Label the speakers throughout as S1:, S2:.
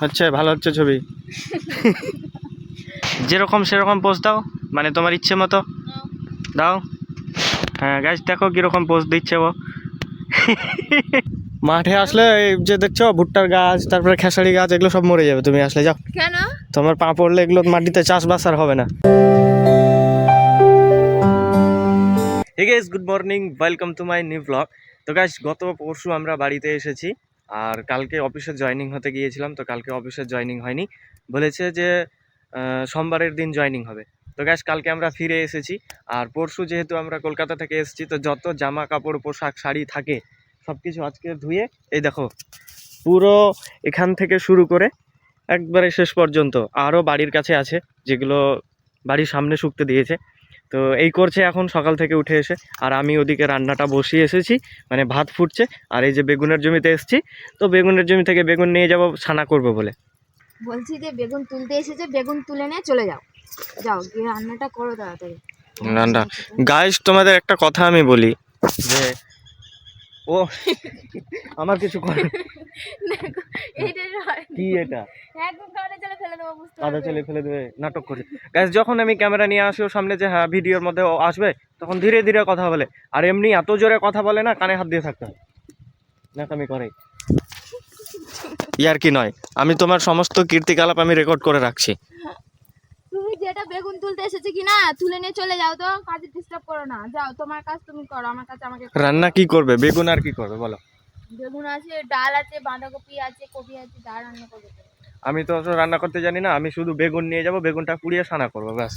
S1: হচ্ছে ভালো হচ্ছে ছবি। যেরকম সেরকম পোস্ট দাও মানে তোমার ইচ্ছে মতো। দাও। হ্যাঁ গাছ দেখো কীরকম পোস্ট দিচ্ছে ও। মাঠে আসলে এই যে দেখছ ভুট্টার গাছ তারপরে খেসারি গাছ এগুলো সব মরে যাবে তুমি আসলে যাও।
S2: কেন?
S1: তোমার পা পড়লে এগুলো মাটিতে চাষবাস আর হবে না। Hey guys good morning welcome to my new blog তো গাইস গত পরশু আমরা বাড়িতে এসেছি। আর কালকে অফিসে জয়েনিং হতে গিয়েছিলাম, তো কালকে অফিসে জয়েনিং হয়নি। বলেছে যে সোমবারের দিন জয়েনিং হবে। তো গ্যাস কালকে আমরা ফিরে এসেছি। আর পরশু যেহেতু আমরা কলকাতা থেকে এসেছি, তো যত জামা কাপড়, পোশাক, শাড়ি থাকে সব কিছু আজকে ধুয়ে, এই দেখো, পুরো এখান থেকে শুরু করে একবারে শেষ পর্যন্ত আরও বাড়ির কাছে আছে, যেগুলো বাড়ির সামনে শুকতে দিয়েছে। তো এই করছে এখন সকাল থেকে উঠে এসে। আর আমি ওদিকে রান্নাটা বসিয়ে এসেছি মানে ভাত ফুটছে। আর এই যে বেগুনের জমিতে এসেছি তো বেগুনের জমি থেকে বেগুন নিয়ে যাব ছানা করব বলে।
S2: বলছি যে বেগুন তুলতে এসেছে বেগুন তুলে নিয়ে চলে যাও। যাও গিয়ে রান্নাটা করো তাড়াতাড়ি।
S1: রান্না। গাইস তোমাদের একটা কথা আমি বলি যে ও আমার কিছু করে
S2: হয়
S1: কি এটা?
S2: ফেলে দেবো বুঝতে
S1: ফেলে দেবে নাটক করে গ্যাস যখন আমি ক্যামেরা নিয়ে আসি ওর সামনে যে হ্যাঁ ভিডিওর মধ্যে ও আসবে তখন ধীরে ধীরে কথা বলে। আর এমনি এত জোরে কথা বলে না কানে হাত দিয়ে থাকতে হয়। নাকামি করে। ইয়ার কি নয় আমি তোমার সমস্ত কীর্তিকলাপ আমি রেকর্ড করে রাখছি।
S2: তুমি যেটা বেগুন তুলতে এসেছে কি না তুলে নিয়ে চলে যাও তো কাজে ডিস্টার্ব করো না। যাও তোমার কাজ তুমি করো আমার কাছে আমাকে
S1: রান্না কি করবে? বেগুন আর কি করবে বলো।
S2: বেগুন আছে ডাল আছে বাঁধাকপি আছে কপি আছে যা রান্না করবে। করো।
S1: আমি তো রান্না করতে জানি না, আমি শুধু বেগুন নিয়ে যাব, বেগুনটা পুড়িয়ে সানা করব, ব্যাস।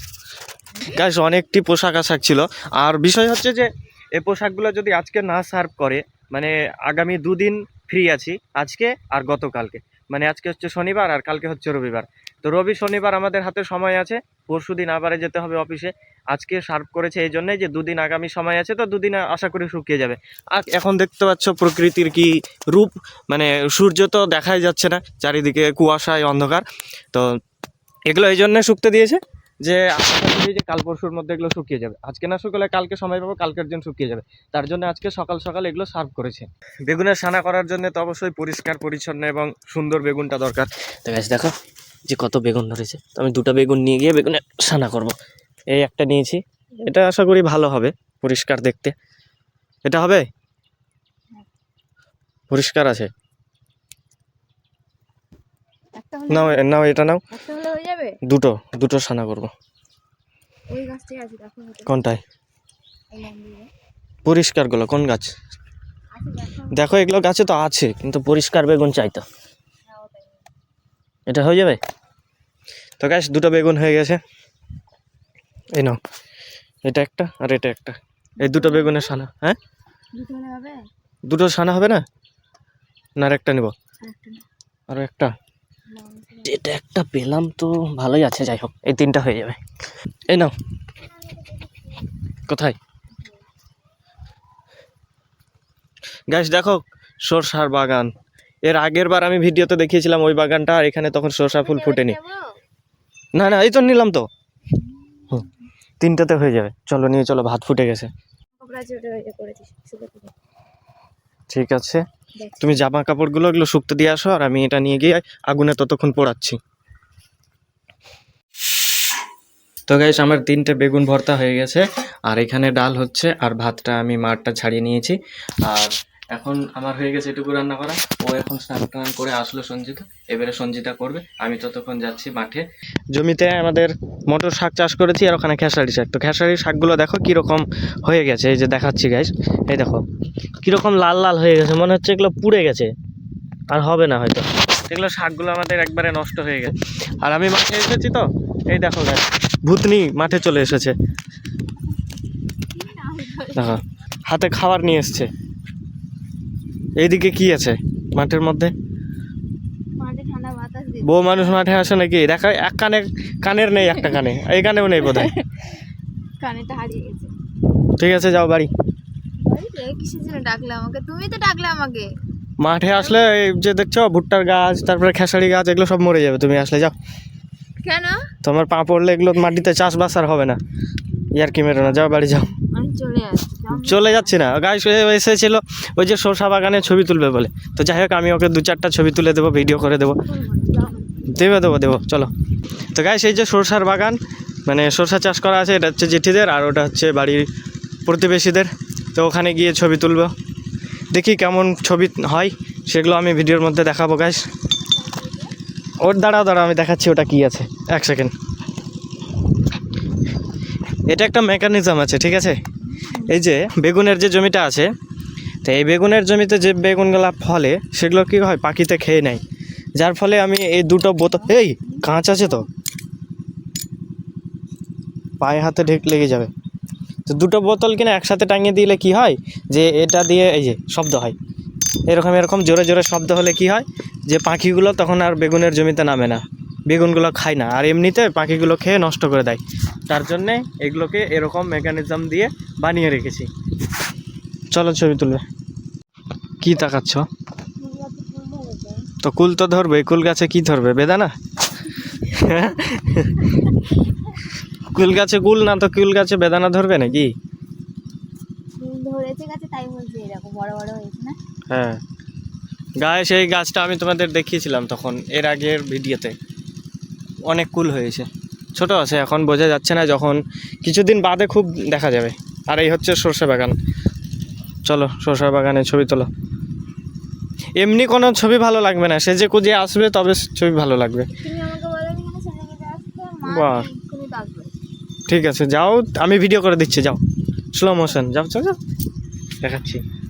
S1: গাছ অনেকটি পোশাক আশাক ছিল। আর বিষয় হচ্ছে যে, এই পোশাকগুলো যদি আজকে না সার্ভ করে মানে আগামী দুদিন ফ্রি আছি, আজকে আর গতকালকে। মানে আজকে হচ্ছে শনিবার আর কালকে হচ্ছে রবিবার। তো রবি শনিবার আমাদের হাতে সময় আছে। পরশু দিন আবারে যেতে হবে অফিসে। আজকে সার্ভ করেছে এই জন্যই যে দুদিন আগামী সময় আছে তো দুদিন আশা করি শুকিয়ে যাবে। আর এখন দেখতে পাচ্ছ প্রকৃতির কি রূপ মানে সূর্য তো দেখাই যাচ্ছে না, চারিদিকে কুয়াশায় অন্ধকার। তো এগুলো এই জন্য শুকতে দিয়েছে যে আশা করছি যে কাল পরশুর মধ্যে এগুলো শুকিয়ে যাবে। আজকে না শুকলে কালকে সময় পাবো, কালকের দিন শুকিয়ে যাবে। তার জন্য আজকে সকাল সকাল এগুলো সার্ভ করেছে। বেগুনের সানা করার জন্য তো অবশ্যই পরিষ্কার, পরিচ্ছন্ন এবং সুন্দর বেগুনটা দরকার। দেখো যে কত বেগুন ধরেছে। তো আমি দুটো বেগুন নিয়ে গিয়ে বেগুনে সানা করব। এই একটা নিয়েছি। এটা আশা করি ভালো হবে পরিষ্কার দেখতে। এটা হবে? পরিষ্কার আছে। নাও নাও এটা নাও। দুটো দুটো সানা করব। কোনটায়। পরিষ্কারগুলো কোন গাছ?
S2: দেখো।
S1: এগুলো গাছে তো আছে কিন্তু পরিষ্কার বেগুন চাইতো। এটা হয়ে যাবে? তো গাছ দুটো বেগুন হয়ে গেছে। এই নাও। এটা একটা আর এটা একটা। এই দুটো বেগুনের সানা হ্যাঁ?
S2: দুটো
S1: দুটো সানা হবে না? না আর একটা নেব। আরও একটা। এটা একটা পেলাম তো ভালোই আছে যাই হোক। এই তিনটা হয়ে যাবে। এই নাও। কোথায়? গাছ দেখো সরষার বাগান। এর আগের বার আমি ভিডিওতে দেখিয়েছিলাম ওই বাগানটা, আর এখানে তখন সরষা ফুল ফুটেনি। না না, এই তো নিলাম তো। তিনটাতে হয়ে যাবে। চলো, নিয়ে চলো, ভাত ফুটে গেছে। ঠিক আছে। তুমি জামা কাপড়গুলো এগুলো শুকতে দিয়ে আসো, আর আমি এটা নিয়ে গিয়ে আগুনে ততক্ষণ পোড়াচ্ছি। তো গাইস আমার তিনটে বেগুন ভর্তা হয়ে গেছে, আর এখানে ডাল হচ্ছে, আর ভাতটা আমি মারটা ছাড়িয়ে নিয়েছি। আর এখন আমার হয়ে গেছে এটুকু রান্না করা। ও এখন স্নান টান করে আসলো সঞ্জিতা। এবারে সঞ্জিতা করবে। আমি ততক্ষণ যাচ্ছি মাঠে। জমিতে আমাদের মটর শাক চাষ করেছি আর ওখানে খেসারি শাক। তো খেসারি শাকগুলো দেখো কীরকম হয়ে গেছে। এই যে দেখাচ্ছি গাইস এই দেখো, কীরকম লাল লাল হয়ে গেছে। মনে হচ্ছে এগুলো পুড়ে গেছে। আর হবে না হয়তো। এগুলো শাকগুলো আমাদের একবারে নষ্ট হয়ে গেছে। আর আমি মাঠে এসেছি তো। এই দেখো গাছ ভূতনি মাঠে চলে এসেছে। দেখো, হাতে খাবার নিয়ে এসছে। এইদিকে কি আছে মাঠের মধ্যে? বউ মানুষ মাঠে আসে নাকি? দেখা এক কানে কানের নেই একটা কানে। এই কানেও নেই বোধ
S2: গেছে।
S1: ঠিক আছে যাও বাড়ি। মাঠে আসলে এই যে দেখছ ভুট্টার গাছ তারপরে খেসারি গাছ এগুলো সব মরে যাবে। তুমি আসলে যাও।
S2: কেন?
S1: তোমার পা পড়লে এগুলো মাটিতে চাষবাস আর হবে না। ইয়ার কি মেরো না যাও বাড়ি যাও।
S2: চলে
S1: যাচ্ছি না। গাইস এসেছিল, ওই যে শসা বাগানে ছবি তুলবে বলে। তো যাই হোক, আমি ওকে দু চারটা ছবি তুলে দেবো ভিডিও করে দেবো। দেবে, দেবো দেবো, চলো। তো গাইস এই যে সরষার বাগান মানে সরষা চাষ করা আছে, এটা হচ্ছে জেঠিদের, আর ওটা হচ্ছে বাড়ির প্রতিবেশীদের। তো ওখানে গিয়ে ছবি তুলবো। দেখি কেমন ছবি হয়, সেগুলো আমি ভিডিওর মধ্যে দেখাবো গাইস ওর, দাঁড়াও দাঁড়াও, আমি দেখাচ্ছি ওটা কি আছে। এক সেকেন্ড এটা একটা মেকানিজম আছে, ঠিক আছে? এই যে বেগুনের যে জমিটা আছে, তো এই বেগুনের জমিতে যে বেগুনগুলা ফলে, সেগুলো কী হয়? পাখিতে খেয়ে নেয়। যার ফলে আমি এই দুটো বোতল, এই কাঁচ আছে তো? পায়ে হাতে ঢেক লেগে যাবে। তো দুটো বোতল কিনা একসাথে টাঙিয়ে দিলে কি হয়? যে এটা দিয়ে, এই যে শব্দ হয়। এরকম এরকম জোরে জোরে শব্দ হলে কি হয়? যে পাখিগুলো তখন আর বেগুনের জমিতে নামে না। বেগুনগুলো খায় না। আর এমনিতে পাখিগুলো খেয়ে নষ্ট করে দেয়। তার জন্যে এগুলোকে এরকম মেকানিজম দিয়ে বানিয়ে রেখেছি। চলো ছবি তুলবে। কি তাকাচ্ছ? তো কুল তো ধরবে কুল গাছে কি ধরবে? বেদানা কুল গাছে কুল না তো কুল গাছে বেদানা ধরবে নাকি? হ্যাঁ। গায়ে সেই গাছটা আমি তোমাদের দেখিয়েছিলাম তখন এর আগের ভিডিওতে। অনেক কুল হয়েছে। ছোট আছে এখন বোঝা যাচ্ছে না যখন। কিছুদিন বাদে খুব দেখা যাবে। আর এই হচ্ছে সর্ষে বাগান। চলো সর্ষে বাগানে ছবি তোলো। এমনি কোনো ছবি ভালো লাগবে না। সে যে কুজে আসবে তবে ছবি ভালো লাগবে। বাহ। ঠিক আছে যাও আমি ভিডিও করে দিচ্ছি যাও। স্লো মোশন যাও যাও যাও। দেখাচ্ছি।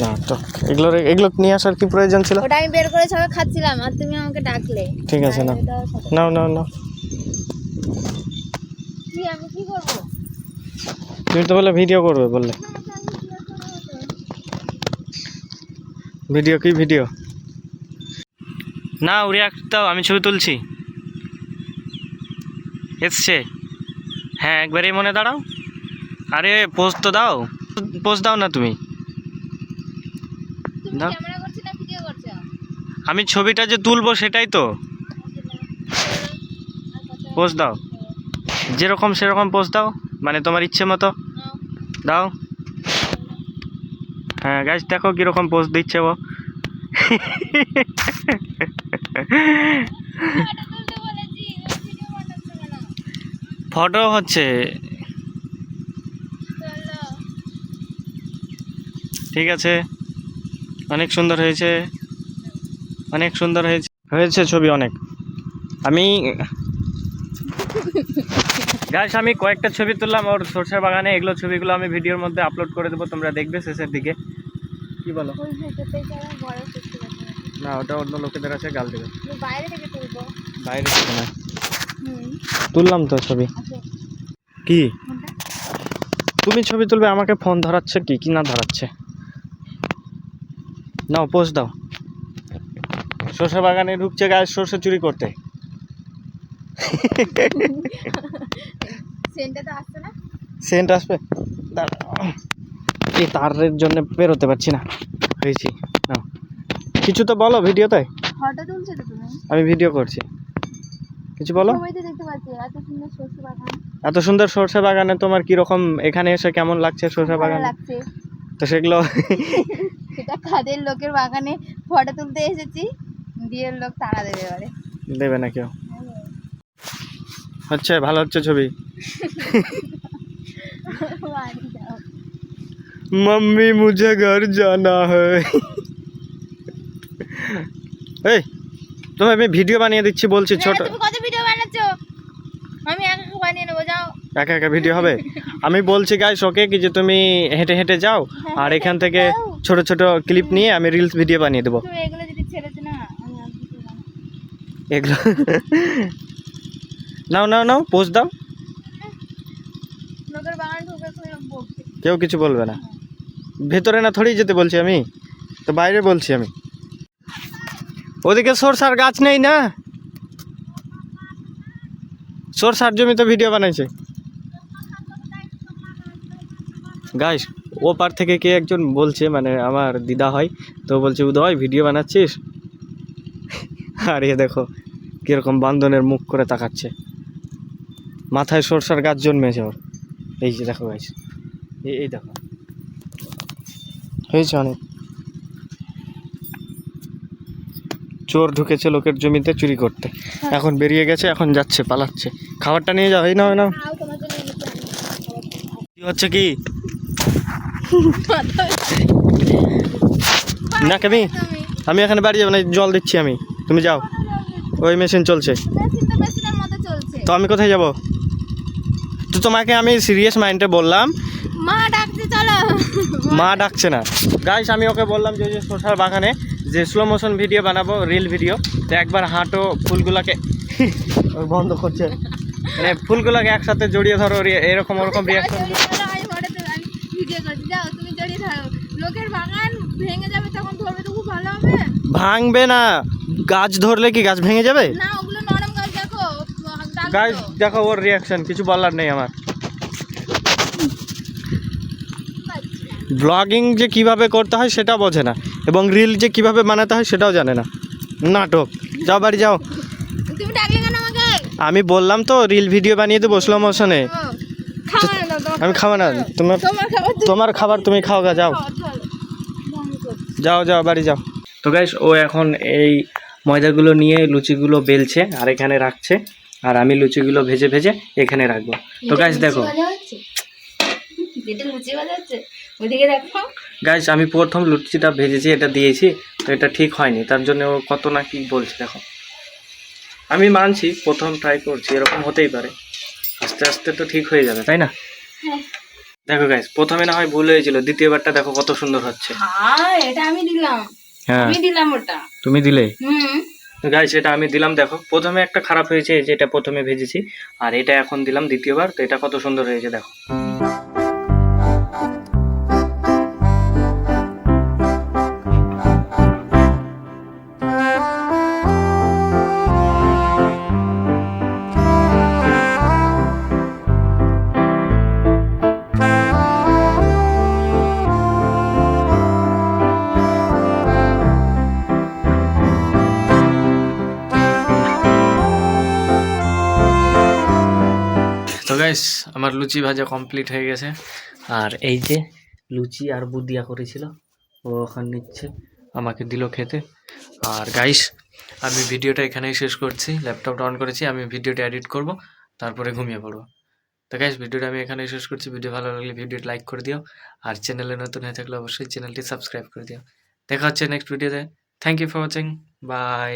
S1: না তো এগুলো এগুলো নিয়ে আসার কি প্রয়োজন ছিল?
S2: ওটা আমি বের করে সবাই খাচ্ছিলাম আর তুমি আমাকে ডাকলে।
S1: ঠিক আছে, নাও। নাও নাও নাও।
S2: কি আমি কি করব?
S1: তুমি তো বলে ভিডিও করবে বললে। ভিডিও কি ভিডিও? না উড়ে দাও আমি ছবি তুলছি। এসছে। হ্যাঁ একবারেই মনে দাঁড়াও। আরে পোস্ট তো দাও। পোস্ট দাও না তুমি
S2: তুমি
S1: দাও।
S2: ক্যামেরা করছ না ভিডিও করছ
S1: আমি ছবিটা যে তুলবো সেটাই তো। পোস্ট দাও। যেরকম সেরকম পোস্ট দাও মানে তোমার ইচ্ছে মতো। দাও। হ্যাঁ গাছ দেখো কীরকম পোস্ট দিচ্ছে ও। ফটো হচ্ছে। ঠিক আছে। অনেক সুন্দর হয়েছে। অনেক সুন্দর হয়েছে। হয়েছে ছবি অনেক। আমি গাছ আমি কয়েকটা ছবি তুললাম ওর সরষের বাগানে এগুলো ছবিগুলো আমি ভিডিওর মধ্যে আপলোড করে দেবো তোমরা দেখবে শেষের দিকে। কি বলো? না ওটা অন্য লোকেদের আছে গাল দেবে।
S2: বাইরে থেকে তুলবো।
S1: বাইরে থেকে না। তুললাম তো ছবি। কি? তুমি ছবি তুলবে আমাকে ফোন ধরাচ্ছে কি? কি না ধরাচ্ছে? নাও পোস্ট দাও। সর্ষে বাগানে ঢুকছে গায়ে সর্ষে চুরি করতে।
S2: সেন্টটা তো আসছে না?
S1: সেন্ট আসবে। এই তারের জন্য বেরোতে পারছি না। হয়েছি। নাও। কিছু তো বলো ভিডিওতে?
S2: ফটো তুলছো তো তুমি?
S1: আমি ভিডিও করছি। কিছু বলো?
S2: এত সুন্দর শস্য বাগান।
S1: এত সুন্দর সর্ষে বাগানে তোমার কীরকম এখানে এসে কেমন লাগছে সর্ষে বাগান?
S2: লাগছে।
S1: তো সেগুলো
S2: সেটা কাদের লোকের বাগানে ফটো তুলতে এসেছি দিয়ে লোক তাড়া দেবে এবারে
S1: দেবে না কেউ হচ্ছে ভালো হচ্ছে ছবি
S2: বাড়ি যাও।
S1: मम्मी मुझे घर जाना है এই তোমায় আমি ভিডিও বানিয়ে দিচ্ছি বলছি ছোট
S2: হ্যাঁ, তুমি কত ভিডিও বানাচ্ছো আমি একা একা বানিয়ে নেবো যাও
S1: একা একা ভিডিও হবে আমি বলছি গাইস ওকে কি যে তুমি হেঁটে হেঁটে যাও আর এখান থেকে ছোট ছোট ক্লিপ নিয়ে আমি রিলস ভিডিও বানিয়ে দেবো।
S2: এগুলো
S1: নাও নাও নাও পোস্ট দাও।
S2: বকছে।
S1: কেউ কিছু বলবে না। ভেতরে না থোড়ি যেতে বলছি আমি? তো বাইরে বলছি আমি। ওদিকে সরষার গাছ নেই না? সরষার জমিতে ভিডিও বানাইছে। গাইস ও পার থেকে কে একজন বলছে মানে আমার দিদা হয় তো বলছে উদয় ভিডিও বানাচ্ছিস? আর এ দেখো কীরকম বান্ধনের মুখ করে তাকাচ্ছে। মাথায় সরষার গাছ জন্মেছে ওর। এই যে দেখো গাছ এই এই দেখো। হয়েছে অনেক। চোর ঢুকেছে লোকের জমিতে চুরি করতে। এখন বেরিয়ে গেছে এখন যাচ্ছে পালাচ্ছে। খাবারটা নিয়ে যাও এই
S2: না আমি।
S1: কি হচ্ছে কি? না কেমি আমি এখানে বাড়ি যাব না জল দিচ্ছি আমি। তুমি যাও। ওই মেশিন চলছে।
S2: তো
S1: আমি কোথায় যাব? তো তোমাকে আমি সিরিয়াস মাইন্ডে বললাম।
S2: মা ডাকছে চলো।
S1: মা ডাকছে না। গাইস আমি ওকে বললাম যে সোশ্যাল বাগানে যে স্লো মোশন ভিডিও বানাবো রিল ভিডিও তো একবার হাঁটো ফুলগুলোকে ও বন্ধ করছে। মানে ফুলগুলোকে একসাথে জড়িয়ে ধরো এরকম ওরকম রিয়াকশন
S2: যাও তুমি জড়িয়ে ধরো লোকের বাগান ভেঙে যাবে তখন ধরবে তো খুব ভালো হবে।
S1: ভাঙবে না। গাছ ধরলে কি গাছ ভেঙে যাবে?
S2: না ওগুলো নরম গাছ দেখো তো।
S1: দেখো ওর রিয়াকশন কিছু বলার নেই আমার। ব্লগিং যে কীভাবে করতে হয় সেটা বোঝে না এবং রিল যে কীভাবে বানাতে হয় সেটাও জানে না। নাটক। যাও বাড়ি যাও। আমি বললাম তো রিল ভিডিও বানিয়ে দেবো স্লো মোশনে
S2: ও, খাওয়া না তোমার
S1: আমি খাব না তোমার
S2: তোমার খাবার তুমি
S1: তোমার খাবার তুমি খাও গা যাও। যাও যাও বাড়ি যাও। তো গাইস ও এখন এই ময়দাগুলো নিয়ে লুচিগুলো বেলছে আর এখানে রাখছে। আর আমি লুচিগুলো ভেজে ভেজে এখানে রাখব। তো গাইস দেখো। গাইস আমি প্রথম লুচিটা ভেজেছি এটা দিয়েছি তো এটা ঠিক হয়নি। তার জন্য ও কত না কি বলছে দেখো। আমি মানছি প্রথম ট্রাই করছি এরকম হতেই পারে। আস্তে আস্তে তো ঠিক হয়ে যাবে তাই না?
S2: হ্যাঁ।
S1: দেখো গাইস প্রথমে না হয় ভুল হয়েছিল দ্বিতীয়বারটা দেখো কত সুন্দর হচ্ছে।
S2: হ্যাঁ এটা আমি দিলাম।
S1: হ্যাঁ।
S2: আমি দিলাম ওটা।
S1: তুমি দিলে?
S2: হুম।
S1: গাইস এটা আমি দিলাম দেখো। প্রথমে একটা খারাপ হয়েছে যেটা প্রথমে ভেজেছি আর এটা এখন দিলাম দ্বিতীয়বার তো এটা কত সুন্দর হয়েছে দেখো। গাইস আমার লুচি ভাজা কমপ্লিট হয়ে গেছে। আর এই যে লুচি আর বুদিয়া করেছিল, ও ওখানে নিচ্ছে, আমাকে দিল খেতে। আর গাইস আমি ভিডিওটা এখানেই শেষ করছি ল্যাপটপটা অন করেছি, আমি ভিডিওটা এডিট করব, তারপরে ঘুমিয়ে পড়ব। তো গাইস ভিডিওটা আমি এখানেই শেষ করছি ভিডিও ভালো লাগলে ভিডিওটা লাইক করে দিও, আর চ্যানেলে নতুন হয়ে থাকলে অবশ্যই চ্যানেলটি সাবস্ক্রাইব করে দিও। দেখা হচ্ছে নেক্সট ভিডিওতে thank you for watching bye